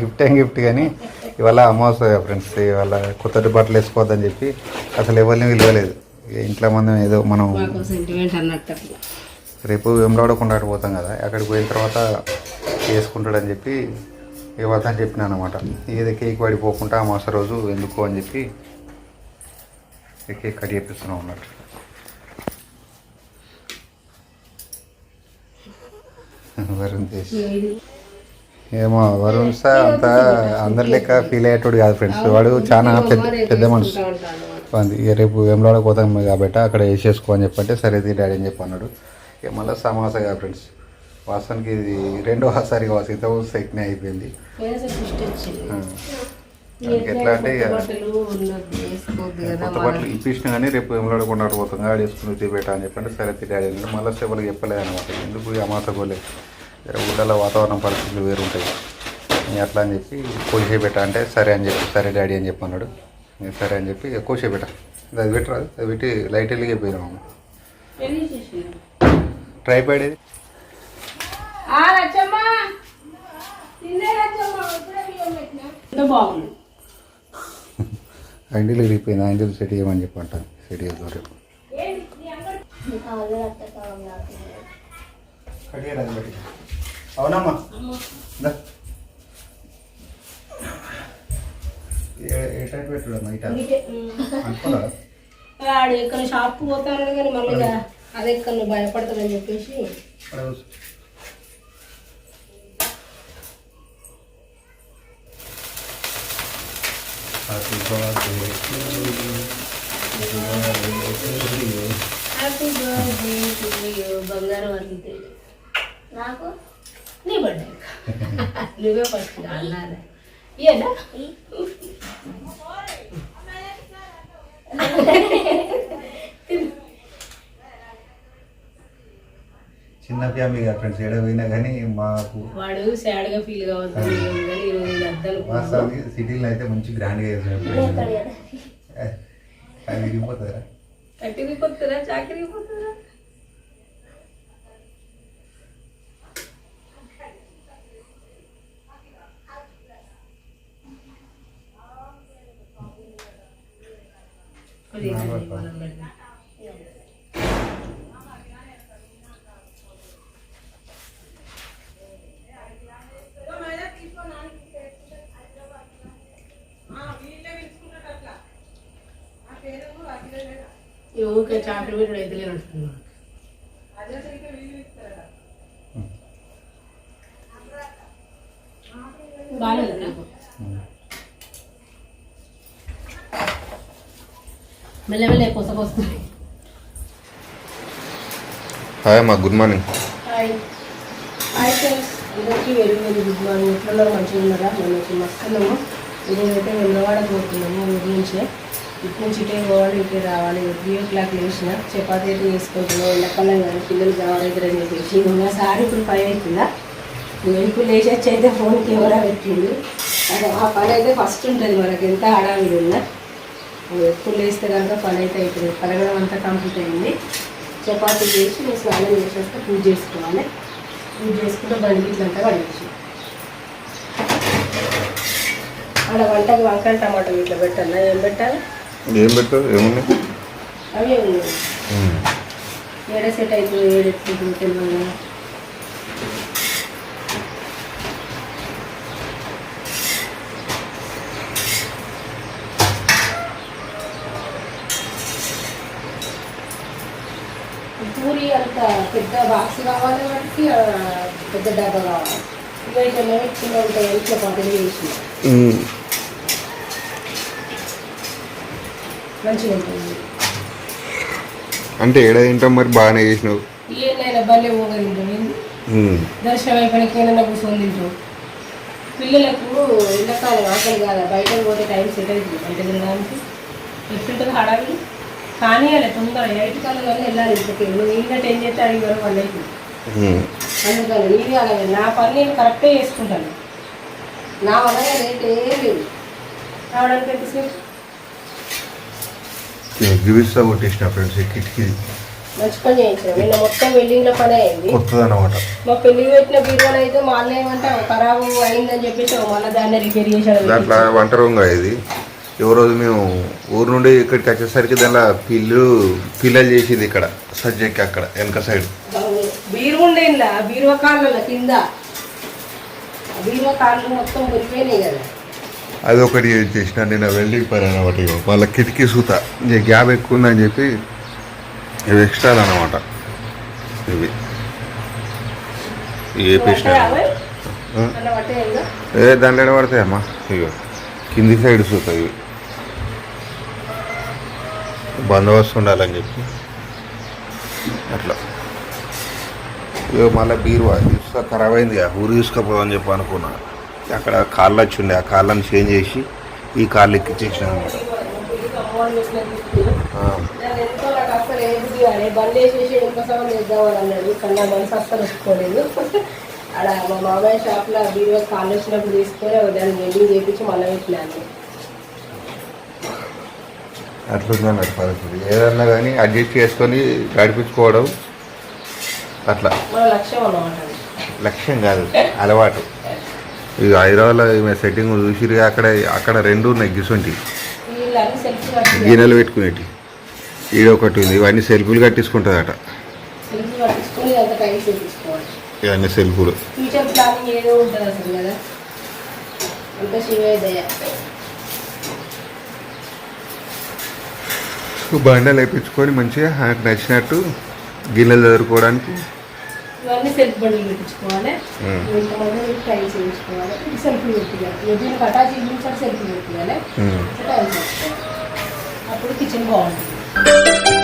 Gift ఏం gift కానీ ఇవాళ అమావాస్య ఫ్రెండ్స్ ఇవాళ కొత్త బట్టలు వేసుకోవద్దని చెప్పి అసలు ఎవరిని విలువలేదు ఇక ఇంట్లో మనం ఏదో మనం రేపు వెంబడాడ కొండటి పోతాం కదా అక్కడికి పోయిన తర్వాత వేసుకుంటాడని చెప్పి ఇవ్వద్దు అని చెప్పిన అనమాట ఏదో కేక్ పడిపోకుండా అమావాస్య రోజు ఎందుకు అని చెప్పి కేక్ కట్ చేపిస్తున్నాం అన్నట్టు. వరుణ్ తేజ్ ఏమో వరుణ్ సార్ అంత అందరి లెక్క ఫీల్ అయ్యేటోడు కాదు ఫ్రెండ్స్ వాడు చాలా పెద్ద పెద్ద మనసు అంది రేపు వెంబడాడ పోతాం కాబట్టి అక్కడ వేసేసుకో అని చెప్పంటే సరే డాడీ అని చెప్పి అన్నాడు. ఇక మళ్ళీ సమాస కాదు ఫ్రెండ్స్ వాస్తవానికి ఇది రెండోసారి కావచ్చు ఇంత సెక్నే అయిపోయింది. ఎట్లా అంటే కొత్త బట్టలు ఇప్పించిన కానీ రేపు వెంబడాడ కొండ పోతాం. ఆడ వేసుకుని తీపెట్టా అని చెప్పంటే సరే తీ డాడీ అని మళ్ళీ సేవలకు చెప్పలేదు అనమాట ఎందుకు అమాస పోలే ఊళ్ళలో వాతావరణ పరిస్థితులు వేరుంటాయి. నేను అట్లా అని చెప్పి కోసే పెట్టా అంటే సరే అని చెప్పి సరే డాడీ అని చెప్పి అన్నాడు. నేను సరే అని చెప్పి కోసే పెట్టా అది పెట్టరా అది పెట్టి లైట్ బియ్యం పెట్టినా. ఎంత బాగుంది. ఐండిల్ విరిగిపోయింది. ఐండిల్ సెట్ చేయమని చెప్పి అంటాను సెట్ చేద్దాం రేపు అవునమ్మా. టైప్ పెట్టుడమ్మా ఇట షాప్ పోతాను కానీ మళ్ళీ ఇక అది ఎక్కడ నువ్వు భయపడతానని చెప్పేసి. Happy birthday to you. Happy birthday to you. Happy birthday to you బంగారం అంతే నాకు? నీ బర్త్డే నువ్వే ఫస్ట్ అన్నారా. ఏనా? చిన్న ఫ్యామిలీ కదా ఫ్రెండ్స్ ఏడ పోయినా కానీ మాకు వాడు సాడ్గా ఫీల్ కావద్దు వాస్తవానికి సిటీలో అయితే మంచి గ్రాండ్గా చేసినప్పుడు అది విరిగిపోతుందా? కట్టికి పోతుందా చాకరీ పోతుందా ఊరికే చాకరీ పెట్టుడు అయితే లేనట్టున్నాడు బాగాలేదు నాకు? మెల్లమెల్ల పొసకొస్తుంది హాయ్ అమ్మా good morning. Hi. Hi friends అందరికీ వెరీ వెరీ గుడ్ మార్నింగ్. ఎట్లున్నారు మంచిగా ఉన్నారా? మేము వచ్చి మస్తున్నాము. అయితే వెంబడవాడ పోతున్నాము ఊరి నుంచే. ఇటు నుంచి ఇటే పోవాలి ఇటే రావాలి. త్రీ ఓ క్లాక్ లేచిన. చపాతీ అయితే చేసుకుంటున్నాం. ఎండాకాలం కానీ పిల్లలు కావాలి అని చెప్పేసి. ఇంకా సారి ఇప్పుడు పని అవుతుందా నువ్వు ఇప్పుడు లేచి వచ్చి అయితే ఫోన్ కెమెరా పెట్టింది అది ఆ పని అయితే ఫస్ట్ ఉంటుంది మనకి. ఎంత హడావిడి ఉన్నా. ఎప్పుడు లేస్తే కనుక పని అయితే అవుతుంది కడగడం అంతా కంప్లీట్ అయింది. చపాతీ చేసి నేను స్నానం చేసేస్తే పూజ చేసుకోవాలి. పూజ చేసుకుంటే బండి ఇట్లంతా పడేసి. అలా వంటకి వంకాయ టమాటా ఇట్లా పెట్టాలా? ఏం పెట్టాలి? ఏం పెట్టారు ఏమున్నాయి? అవే ఉన్నాయి ఏడ సెట్ అవుతుంది ఏడు ఎత్తుంది తెలియదు పెద్ద బాక్స్ కావాలి వాటికి పెద్ద డబ్బా కావాలి. ఇట్లా చిన్న ఉంటాయి ఇంట్లో పాటలు చేసి మంచిగా ఉంటుంది. అంటే ఏడ తింటాం మరి? బాగానే చేసినావు. ఏదైనా భలే పోగలింటాం దర్శనం అయిపోయినాక ఏదైనా కూర్చొని తింటాం. పిల్లలకు ఎండాకాలం ఆకలి కాదా? బయట పోతే టైం సెట్ అవుతుంది. బయట తినడానికి. ఎట్లుంటుంది హడావిడి? కానీ అలా తొందర ఎయిట్ కాలం వల్ల వెళ్ళాలి ఇంటికి. నువ్వు ఏం చేస్తే అడిగి వరకు అందుకని అలాగే నా పని నేను కరెక్టే చేసుకుంటాను. నా వల్ల రేట్ ఏం లేదు. రావడానికి ఎంతసేపు గివిస్తా కొట్టేసిన ఫ్రెండ్స్ కిటికీ. మంచి పని చేయించాం నిన్న మొత్తం వెల్డింగ్ల పని అయింది. కొత్తది అనమాట మా పెళ్ళికి పెట్టిన బీరువాలు అయితే మా అన్న ఏమంటే ఖరాబ్ అయిందని చెప్పేసి మళ్ళీ దాన్ని రిపేర్ దాంట్లో వంట రూమ్ ఇది. ఏ రోజు మేము ఊరు నుండి ఇక్కడికి వచ్చేసరికి దాంట్లో పిల్లు పిల్లలు చేసింది ఇక్కడ సజ్జకి అక్కడ వెనక సైడ్. కింద. మొత్తం మురిపోయినాయి కదా. అది ఒకటి చేసిన నేను వెళ్ళి పని అనమాట. వాళ్ళ కిటికీ సూత. గ్యాప్ ఎక్కువ ఉందని చెప్పి ఇవి ఎక్స్ట్రా అనమాట ఇవి. ఇవి పట్టేయంగా ఏ దాంట్లో పడతాయమ్మా? ఇగో. కింది సైడ్ సూత ఇవి. బందోబస్తు ఉండాలని చెప్పి. అట్లా. ఇక మళ్ళీ బీరువా చూస్తా ఖరాబ్ అయింది ఊరు తీసుకుపోదని చెప్పి అనుకున్నా. అక్కడ కాళ్ళు వచ్చి ఉండే ఆ కాళ్ళని చేంజ్ చేసి ఈ కాళ్ళు ఎక్కించేసిన అనమాట అమ్మవాళ్ళు అక్కడ మా మామయ్య షాప్లో బీరువా కాళ్ళు వచ్చినప్పుడు తీసుకొని దాన్ని వెల్డింగ్ చేయించి మళ్ళీ పెట్టినాను అట్లుంది అన్నట్టు పరిస్థితి. ఏదన్నా కానీ అడ్జస్ట్ చేసుకొని గడిపించుకోవడం అట్లా. లక్ష్యం కాదు అలవాటు. ఇక హైదరాబాద్లో ఈమె సెట్టింగ్ చూసిరు అక్కడ అక్కడ రెండు ఉన్నాయి గిసొంటి. గిన్నెలు పెట్టుకునేటి. ఈడ ఒకటి ఉంది ఇవన్నీ సెల్ఫీలు కట్టించుకుంటుందట. ఇవన్నీ సెల్ఫీలు ఫ్యూచర్ ప్లానింగ్ ఏదో ఉంటుంది అసలు కదా అంత శివయ్య దయ బండలు వేయించుకొని మంచిగా నాకు నచ్చినట్టు గిన్నెలు చదువుకోవడానికి ఇవన్నీ సెల్ఫ్ బండిలు పెట్టించుకోవాలి ఉమ్. ఇంతమంది టైం చేయించుకోవాలి. ఇది సెల్ఫీ పెట్టియాలి దీనికి అటాచ్ చేయించాలి సెల్ఫీ పెట్టియాలి ఉమ్. టైం చేసుకోవాలి అప్పుడు కిచెన్ బాగుంటుంది.